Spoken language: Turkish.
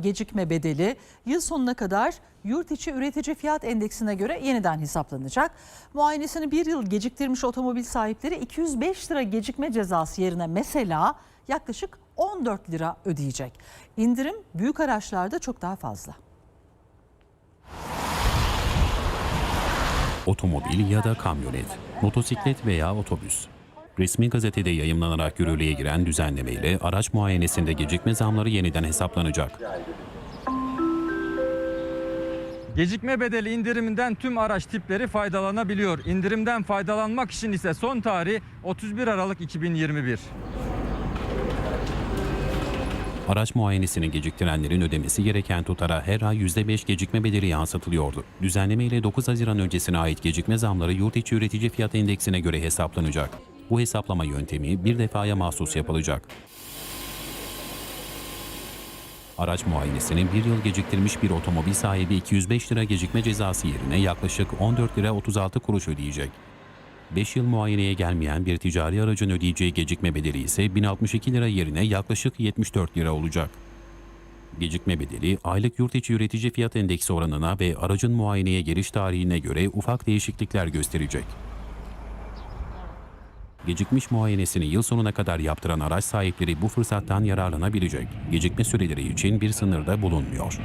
Gecikme bedeli yıl sonuna kadar yurt içi üretici fiyat endeksine göre yeniden hesaplanacak. Muayenesini bir yıl geciktirmiş otomobil sahipleri 205 lira gecikme cezası yerine mesela yaklaşık 14 lira ödeyecek. İndirim büyük araçlarda çok daha fazla. Otomobil ya da kamyonet, motosiklet veya otobüs. Resmi gazetede yayımlanarak yürürlüğe giren düzenlemeyle araç muayenesinde gecikme zamları yeniden hesaplanacak. Gecikme bedeli indiriminden tüm araç tipleri faydalanabiliyor. İndirimden faydalanmak için ise son tarih 31 Aralık 2021. Araç muayenesini geciktirenlerin ödemesi gereken tutara her ay %5 gecikme bedeli yansıtılıyordu. Düzenleme ile 9 Haziran öncesine ait gecikme zamları yurt içi üretici fiyat endeksine göre hesaplanacak. Bu hesaplama yöntemi bir defaya mahsus yapılacak. Araç muayenesini bir yıl geciktirmiş bir otomobil sahibi 205 lira gecikme cezası yerine yaklaşık 14 lira 36 kuruş ödeyecek. 5 yıl muayeneye gelmeyen bir ticari aracın ödeyeceği gecikme bedeli ise 1062 lira yerine yaklaşık 74 lira olacak. Gecikme bedeli aylık yurt içi üretici fiyat endeksi oranına ve aracın muayeneye geliş tarihine göre ufak değişiklikler gösterecek. Gecikmiş muayenesini yıl sonuna kadar yaptıran araç sahipleri bu fırsattan yararlanabilecek. Gecikme süreleri için bir sınırda bulunmuyor.